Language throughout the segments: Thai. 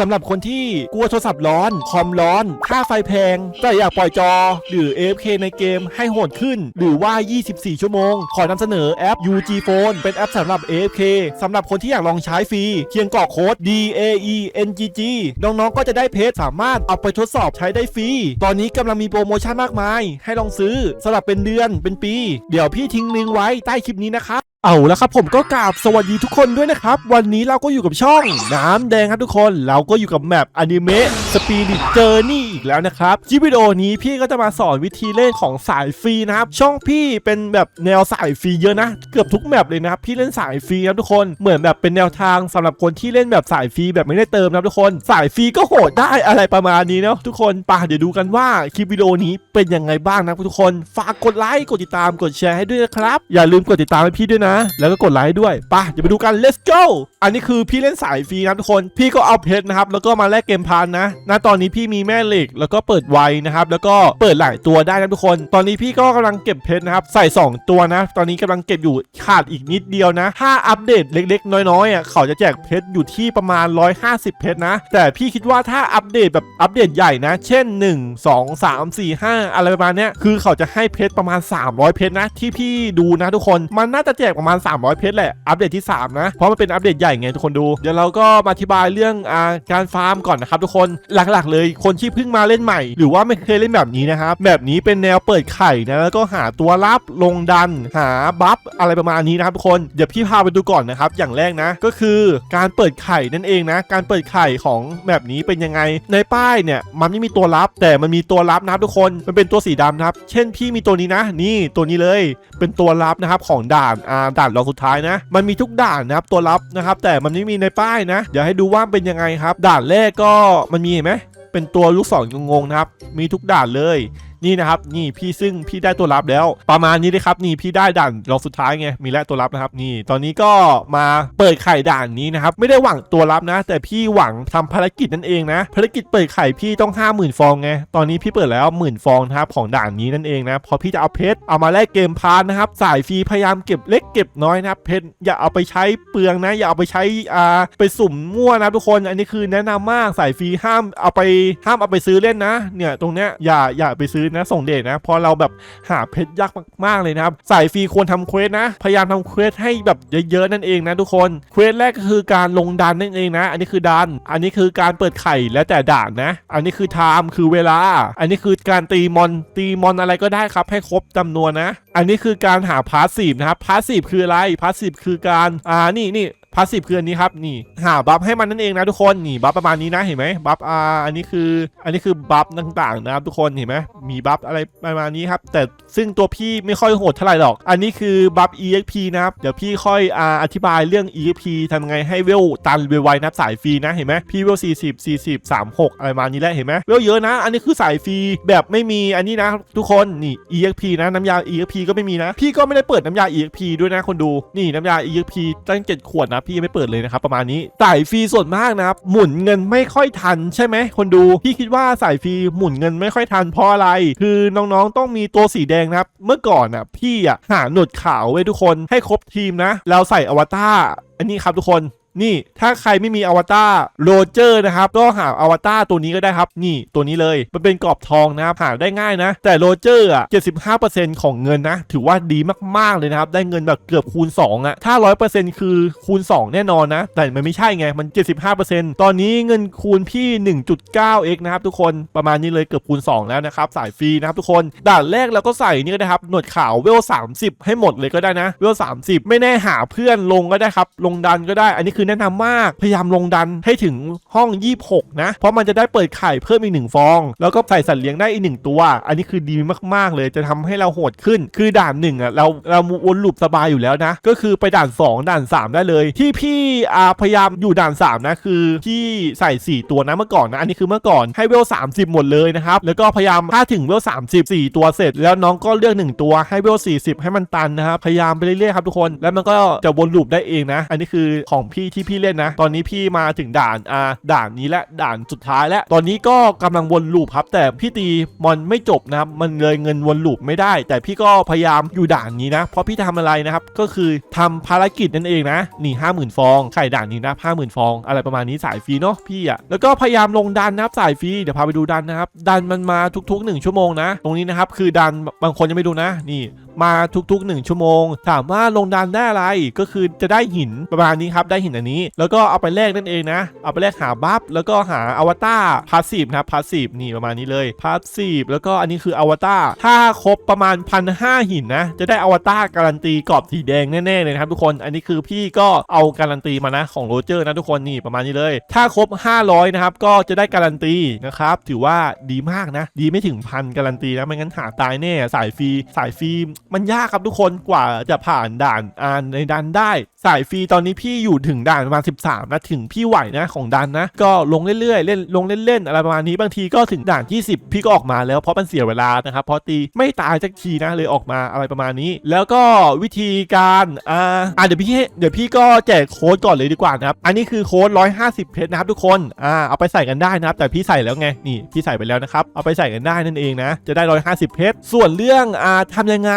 สำหรับคนที่กลัวโทรศัพท์ร้อน คอมร้อน ค่าไฟแพง แต่อยากปล่อยจอ หรือ AFK ในเกมให้โหดขึ้น หรือว่า 24 ชั่วโมง ขอนำเสนอแอป UG Phone เป็นแอปสำหรับ AFK สำหรับคนที่อยากลองใช้ฟรีเพียงกรอกโค้ด D A E N G G น้องๆ ก็จะได้เพจสามารถเอาไปทดสอบใช้ได้ฟรี ตอนนี้กำลังมีโปรโมชั่นมากมาย ให้ลองซื้อสลับเป็นเดือนเป็นปี เดี๋ยวพี่ทิ้งลิงก์ไว้ใต้คลิปนี้นะครับเอาล้วครับผมก็กราบสวัสดีทุกคนด้วยนะครับ วันนี้เราก็อยู่กับช่องน้ำแดงครับทุกคน เราก็อยู่กับแมปอนิเมะสปีริเจอร์นี่อีกแล้วนะครับคลิปวิดีโอนี้พี่ก็จะมาสอนวิธีเล่นของสายฟรีนะครับ ช่องพี่เป็นแบบแนวสายฟรีเยอะนะ เกือบทุกแมปเลยนะครับพี่เล่นสายฟรีครับทุกคนเหมือนแบบเป็นแนวทางสำหรับคนที่เล่นแบบสายฟรีแบบไม่ได้เติมนะครับทุกคน สายฟรีก็โหดได้อะไรประมาณนี้เนาะทุกคนไป่ะเดี๋ยวดูกันว่าคลิปวิดีโอนี้เป็นยังไงบ้างนะทุกคน ฝากกดไลค์กดติดตามกดแชร์ให้ด้วยนะครับอย่าลืมกดติดตามให้พี่ด้วยนะแล้วก็กดไลค์ด้วยป่ะเดี๋ยวไปดูกัน let's go อันนี้คือพี่เล่นสายฟรีนะทุกคน พี่ก็เอาเพชรนะครับ แล้วก็มาแลกเกมพานนะณตอนนี้พี่มีแม่เหล็ก แล้วก็เปิดไวนะครับ แล้วก็เปิดหลายตัวได้นะทุกคน ตอนนี้พี่ก็กำลังเก็บเพชรนะครับ ใส่ 2 ตัวนะ ตอนนี้กำลังเก็บอยู่ขาดอีกนิดเดียวนะ ถ้าอัปเดตเล็ก ๆ น้อยๆอะเขาจะแจกเพชรอยู่ที่ประมาณ 150 เพชรนะ แต่พี่คิดว่าถ้าอัปเดตแบบอัปเดตใหญ่นะ เช่น 1 2 3 4 5 อะไรประมาณเนี้ยคือเขาจะให้เพชรประมาณ 300 เพชรนะ ที่พี่ดูนะทุกคน มันน่าจะแจกประมาณ 300 เพชรแหละอัปเดตที่ 3 นะ เพราะมันเป็นอัปเดตใหญ่ไงทุกคนดู เดี๋ยวเราก็มาอธิบายเรื่องอาการฟาร์มก่อนนะครับทุกคนหลักๆ เลยคนที่เพิ่งมาเล่นใหม่ หรือว่าไม่เคยเล่นแบบนี้นะครับแบบนี้เป็นแนวเปิดไข่นะแล้วก็หาตัวรับลงดัน หาบัฟอะไรประมาณนี้นะครับทุกคนเดี๋ยวพี่พาไปดูก่อนนะครับอย่างแรกนะ ก็คือการเปิดไข่นั่นเองนะ การเปิดไข่ของแบบนี้เป็นยังไงในป้ายเนี่ยมันไม่มีตัวรับ แต่มันมีตัวรับนะครับทุกคนมันเป็นตัวสีดำนะครับเช่นพี่มีตัวนี้นะ นี่ตัวนี้เลย เป็นตัวรับนะครับของด่านอาด่านรองสุดท้ายนะ มันมีทุกด่านนะครับตัวรับนะครับ แต่มันไม่มีในป้ายนะ เดี๋ยวให้ดูว่าเป็นยังไงครับ ด่านแรกก็มันมีเห็นไหมเป็นตัวลูกศรงงๆนะครับ มีทุกด่านเลย นี่นะครับนี่พี่ซึ่งพี่ได้ตัวรับแล้ว ประมาณนี้เลยครับนี่พี่ได้ด่านรองสุดท้ายไงมีแล้วตัวรับนะครับนี่ ตอนนี้ก็มาเปิดไข่ด่านนี้นะครับไม่ได้หวังตัวรับนะ แต่พี่หวังทำภารกิจนั่นเองนะภารกิจเปิดไข่พี่ต้อง 5 0,000 ฟองไงตอนนี้พี่เปิดแล้วหมื่นฟองนะครับของด่านนี้นั่นเองนะพอพี่จะเอาเพชรเอามาแลกเกมพานนะครับสายฟรีพยายามเก็บเล็กเก็บน้อยนะครับเพชรอย่าเอาไปใช้เปลืองนะ อย่าเอาไปใช้อ่าไปสุ่มมั่วนะทุกคนอันนี้คือแนะนำมากสายฟรีห้ามเอาไปห้ามเอาไปซื้อเล่นนะ เนี่ยตรงเนี้ยอย่าอย่าไปซื้อนะส่งเดชนะพอเราแบบหาเพชรยากมากๆเลยนะครับสายฟรีควรทำเควสนะ พยายามทำเควสให้แบบเยอะๆนั่นเองนะทุกคนเควสแรกก็คือการลงดันนั่นเองนะ อันนี้คือดัน อันนี้คือการเปิดไข่แล้วแต่ด่านนะ อันนี้คือไทม์คือเวลา อันนี้คือการตีมอนตีมอนอะไรก็ได้ครับ ให้ครบจำนวนนะ อันนี้คือการหาพาสซีฟนะครับพาสซีฟคืออะไรพาสซีฟคือการอ่านี่นี่ พาสซีฟคืออันนี้ครับนี่หาบัฟให้มันนั่นเองนะทุกคนนี่บัฟประมาณนี้นะเห็นไหมบัฟอ่าอันนี้คืออันนี้คือบัฟต่างๆนะครับทุกคนเห็นไหมมีบัฟอะไรประมาณนี้ครับแต่ซึ่งตัวพี่ไม่ค่อยโหดเท่าไหร่หรอก อันนี้คือบัฟ EXP นะครับเดี๋ยวพี่ค่อยอ่าอธิบายเรื่อง EXP ทำไงให้เวลตันไวๆนับสายฟรีนะเห็นไหมพี่เวล40 40 36 อะไรประมาณนี้แหละเห็นไหมเวลเยอะนะ อันนี้คือสายฟรีแบบไม่มีอันนี้นะทุกคนนี่ EXP นะน้ำยา EXP ก็ไม่มีนะ พี่ก็ไม่ได้เปิดน้ำยา EXP ด้วยนะคนดูนี่น้ำยา EXP ตั้งเจ็ดขวดนะพี่ยังไม่เปิดเลยนะครับประมาณนี้สายฟรีส่วนมากนะครับหมุนเงินไม่ค่อยทันใช่ไหมคนดูพี่คิดว่าสายฟรีหมุนเงินไม่ค่อยทันเพราะอะไร คือน้องๆต้องมีตัวสีแดงนะครับเมื่อก่อนอะพี่อะหาหนวดขาวไว้ทุกคนให้ครบทีมนะแล้วใส่อวตารอันนี้ครับทุกคน นี่ถ้าใครไม่มีอวตารโรเจอร์นะครับก็หาอวตารตัวนี้ก็ได้ครับ นี่ตัวนี้เลยมันเป็นกรอบทองนะครับหาได้ง่ายนะ แต่โรเจอร์อะ75%ของเงินนะ ถือว่าดีมากๆเลยนะครับ ได้เงินแบบเกือบคูณ 2อะถ้า 100%คือคูณ 2 แน่นอนนะ แต่มันไม่ใช่ไง มัน 75%ตอนนี้เงินคูณพี่ 1.9x นะครับทุกคนประมาณนี้เลยเกือบคูณ 2 แล้วนะครับสายฟรีนะครับทุกคนด่านแรกเราก็ใส่นี่ก็ได้ครับหนวดขาวเวล30 ให้หมดเลยก็ได้นะเวล30 ไม่แน่หาเพื่อนลงก็ได้ครับลงดันก็ได้อันนี้คือแนะนำมากพยายามลงดันให้ถึงห้อง 26 นะ เพราะมันจะได้เปิดไข่เพิ่มอีกหนึ่งฟอง แล้วก็ใส่สัตว์เลี้ยงได้อีกหนึ่งตัว อันนี้คือดีมากๆเลยจะทำให้เราโหดขึ้น คือด่านหนึ่งอะเราเราวนลูปสบายอยู่แล้วนะ ก็คือไปด่าน 2 ด่าน 3 ได้เลย ที่พี่อาพยายามอยู่ด่าน 3 นะ คือพี่ใส่ 4 ตัวนะเมื่อก่อนนะ อันนี้คือเมื่อก่อนให้เวล 30 หมดเลยนะครับ แล้วก็พยายามถ้าถึงเวล 30 4 ตัวเสร็จ แล้วน้องก็เลือก 1 ตัวให้เวล 40 ให้มันตันนะครับพยายามไปเรื่อยๆครับทุกคน แล้วมันก็จะวนลูปได้เองนะ อันนี้คือของพี่ที่พี่เล่นนะ ตอนนี้พี่มาถึงด่านอ่าด่านนี้และด่านสุดท้ายแล้ว ตอนนี้ก็กำลังวนลูปครับ แต่พี่ตีมอนไม่จบนะครับมันเลยเงินวนลูปไม่ได้ แต่พี่ก็พยายามอยู่ด่านนี้นะ เพราะพี่ทำอะไรนะครับก็คือทำภารกิจนั่นเองนะนี่ห้าหมื่นฟองไข่ด่านนี้นะห้าหมื่นฟอง อะไรประมาณนี้สายฟรีเนาะพี่อะแล้วก็พยายามลงดันนะครับสายฟรีเดี๋ยวพาไปดูดันนะครับดันมันมาทุกๆ 1 ชั่วโมงนะ ตรงนี้นะครับคือดันบางคนยังไม่ดูนะนี่ มาทุกๆ 1 ชั่วโมง ถามว่าลงดันได้อะไรก็คือจะได้หินประมาณนี้ครับได้หินอันนี้ แล้วก็เอาไปแลกนั่นเองนะ เอาไปแลกหาบัฟแล้วก็หาอวตารพาสซีฟนะครับพาสซีฟนี่ประมาณนี้เลยพาสซีฟแล้วก็อันนี้คืออวตารถ้าครบประมาณพันห้าหินนะ จะได้อวตารการันตีกรอบสีแดงแน่ๆเลยนะครับทุกคนอันนี้คือพี่ก็เอาการันตีมานะของโรเจอร์นะทุกคนนี่ประมาณนี้เลย ถ้าครบ 500 นะครับ ก็จะได้การันตีนะครับ ถือว่าดีมากนะ ดีไม่ถึงพันการันตีนะไม่งั้นหาตายแน่ สายฟรีสายฟรีมันยากครับทุกคนกว่าจะผ่านด่านอ่านในดันได้ สายฟรีตอนนี้พี่อยู่ถึงด่านประมาณ 13 นะถึงพี่ไหวนะของดันนะ ก็ลงเรื่อยๆเล่นลงเล่นๆอะไรประมาณนี้บางทีก็ถึงด่าน 20 พี่ก็ออกมาแล้วเพราะมันเสียเวลานะครับเพราะตีไม่ตายสักทีนะเลยออกมาอะไรประมาณนี้ แล้วก็วิธีการอ่าอ่าเดี๋ยวพี่เดี๋ยวพี่ก็แจกโค้ดก่อนเลยดีกว่านะครับอันนี้คือโค้ด150 เพชรนะครับทุกคนอ่าเอาไปใส่กันได้นะครับ แต่พี่ใส่แล้วไงนี่พี่ใส่ไปแล้วนะครับเอาไปใส่กันได้นั่นเองนะจะได้ 150 เพชรส่วนเรื่องอ่าทำยังไง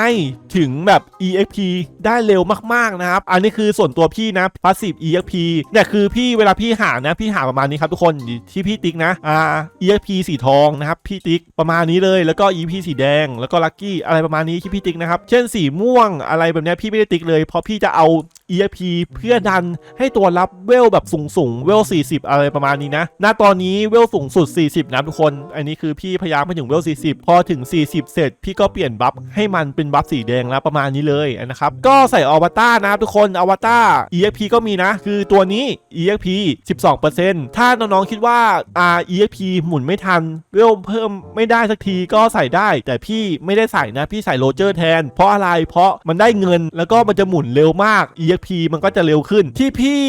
ถึงแบบ EXP ได้เร็วมากๆนะครับ อันนี้คือส่วนตัวพี่นะ passive EXP เนี่ยคือพี่เวลาพี่หานะพี่หาประมาณนี้ครับทุกคนที่พี่ติ๊กนะอ่า EXP สีทองนะครับพี่ติ๊กประมาณนี้เลยแล้วก็ EP สีแดง แล้วก็ลัคกี้อะไรประมาณนี้ที่พี่ติ๊กนะครับเช่นสีม่วงอะไรแบบเนี้ยพี่ไม่ได้ติ๊กเลยเพราะพี่จะเอา EXP เพื่อดันให้ตัวรับเวลแบบสูงสูงๆเวล 40 อะไรประมาณนี้นะ ณ ตอนนี้เวลสูงสุด 40 นะทุกคน อันนี้คือพี่พยายามไปถึงเวล 40 พอถึง 40 เสร็จ พี่ก็เปลี่ยนบัฟให้มันเป็นบัฟสีแดงแล้วประมาณนี้เลยนะครับ ก็ใส่อวตารนะทุกคน อวตาร EXP ก็มีนะ คือตัวนี้ EXP 12%ถ้าน้องๆคิดว่าอ่า EXP หมุนไม่ทัน เวลเพิ่มไม่ได้สักทีก็ใส่ได้ แต่พี่ไม่ได้ใส่นะ พี่ใส่โรเจอร์แทน เพราะอะไร เพราะมันได้เงิน แล้วก็มันจะหมุนเร็วมาก EXP มันก็จะเร็วขึ้นที่พี่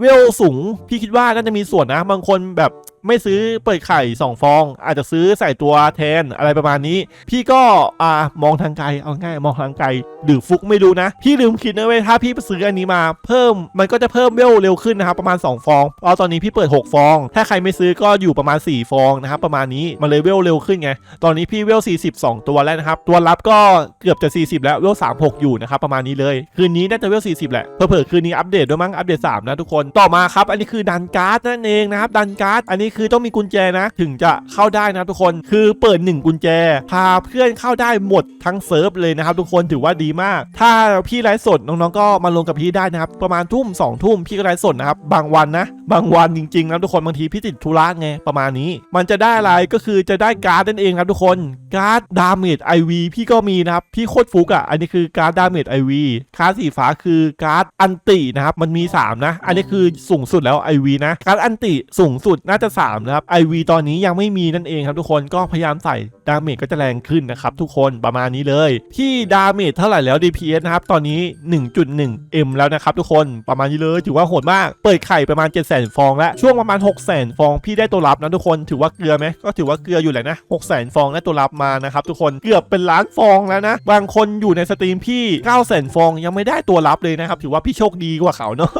เวลสูง พี่คิดว่าน่าจะมีส่วนนะ บางคนแบบ ไม่ซื้อเปิดไข่2ฟอง อาจจะซื้อใส่ตัวแทนอะไรประมาณนี้ พี่ก็อ่ามองทางไกลเอาง่ายมองทางไกลหรือฟุกไม่รู้นะ พี่ลืมคิดนะเว้ยถ้าพี่ไปซื้ออันนี้มาเพิ่มมันก็จะเพิ่มเวลเร็วขึ้นนะครับประมาณ 2 ฟองเพราะตอนนี้พี่เปิด 6 ฟอง ถ้าใครไม่ซื้อก็อยู่ประมาณ 4 ฟองนะครับประมาณนี้มันเลยเวลเร็วขึ้นไงตอนนี้พี่เวล42 ตัวแล้วนะครับตัวรับก็เกือบจะ 40 แล้วเวล36 อยู่นะครับประมาณนี้เลย คืนนี้น่าจะเวล40 แหละเผื่อคืนนี้อัปเดตด้วยมั้งอัปเดต3นะทุกคนต่อมาครับอันนี้คือดันการ์ดนั่นเองนะครับดันการ์ดอันนี้คือต้องมีกุญแจนะ ถึงจะเข้าได้นะทุกคนคือเปิด 1 กุญแจ พาเพื่อนเข้าได้หมดทั้งเซิร์ฟเลยนะครับ ทุกคนถือว่าดีมาก ถ้าพี่ไลฟ์สดน้องๆก็มาลงกับพี่ได้นะครับ ประมาณทุ่ม2ทุ่มพี่ก็ไลฟ์สดนะครับบางวันนะ บางวันจริงๆนะทุกคนบางทีพี่ติดธุระไงประมาณนี้ มันจะได้อะไรก็คือจะได้การ์ดนั่นเองครับทุกคนการ์ดดาเมจไอวีพี่ก็มีนะครับพี่โคตรฟุกอะอันนี้คือการ์ดดาเมจไอวีการ์ดสีฟ้าคือการ์ดอันตินะครับมันมี 3 นะ อันนี้คือสูงสุดแล้วไอวีนะการ์ดอันติสูงสุดน่าจะ3นะครับไอวีตอนนี้ยังไม่มีนั่นเองครับทุกคนก็พยายามใส่ดาเมจก็จะแรงขึ้นนะครับทุกคนประมาณนี้เลย ที่ดาเมจเท่าไหร่แล้ว DPS นะครับตอนนี้ 1.1M แล้วนะครับทุกคนประมาณนี้เลยถือว่าโหดมากเปิดไข่ประมาณ 700,000ฟองแล้วช่วงประมาณ600,000ฟองพี่ได้ตัวรับนะทุกคนถือว่าเกลือไหมก็ถือว่าเกลืออยู่แหละนะ600,000ฟองได้ตัวรับมานะครับทุกคนเกือบเป็นล้านฟองแล้วนะบางคนอยู่ในสตรีมพี่ 900,000ฟองยังไม่ได้ตัวรับเลยนะครับถือว่าพี่โชคดีกว่าเขาเนาะ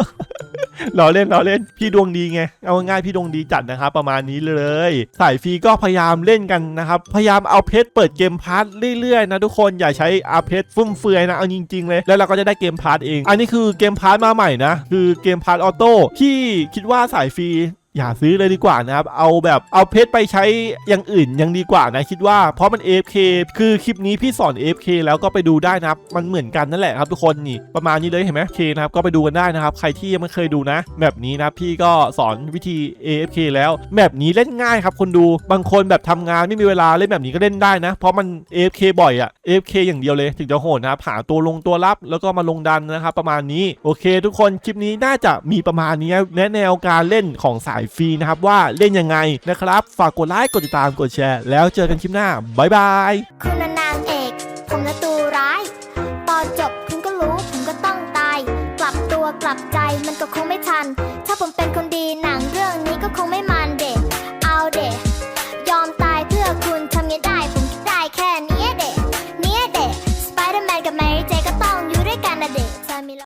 เราเล่นเราเล่นพี่ดวงดีไงเอาง่ายพี่ดวงดีจัดนะครับประมาณนี้เลยสายฟรีก็พยายามเล่นกันนะครับพยายามเอาเพชรเปิดเกมพาร์ทเรื่อยๆนะทุกคนอย่าใช้อาเพชรฟุ่มเฟือยนะเอาจริงๆเลยแล้วเราก็จะได้เกมพาร์ทเอง อันนี้คือเกมพาร์ทมาใหม่นะคือเกมพาร์ทออโต้ที่คิดว่าสายฟรี อย่าซื้อเลยดีกว่านะครับ เอาแบบเอาเพชรไปใช้อย่างอื่นยังดีกว่านะคิดว่าเพราะมัน AFK คือคลิปนี้พี่สอน AFK แล้วก็ไปดูได้นะครับ มันเหมือนกันนั่นแหละครับทุกคนนี่ประมาณนี้เลยเห็นไหมเคนะครับก็ไปดูกันได้นะครับ ใครที่ยังไม่เคยดูนะ แบบนี้นะพี่ก็สอนวิธี AFK แล้วแบบนี้เล่นง่ายครับคนดูบางคนแบบทำงานไม่มีเวลาเล่นแบบนี้ก็เล่นได้นะ เพราะมัน AFK บ่อยอะ AFK อย่างเดียวเลยถึงจะโหดนะครับหาตัวลงตัวรับแล้วก็มาลงดันนะครับประมาณนี้โอเค ทุกคนคลิปนี้น่าจะมีประมาณนี้แนะแนวการเล่นของสายฟรีนะครับว่าเล่นยังไงนะครับ ฝากกดไลค์กดติดตามกดแชร์ แล้วเจอกันคลิปหน้าบ๊ายบายคุณนางเอก ผมละตัวร้าย ตอนจบคุณก็รู้ผมก็ต้องตาย กลับตัวกลับใจมันก็คงไม่ทัน ถ้าผมเป็นคนดีหนังเรื่องนี้ก็คงไม่มา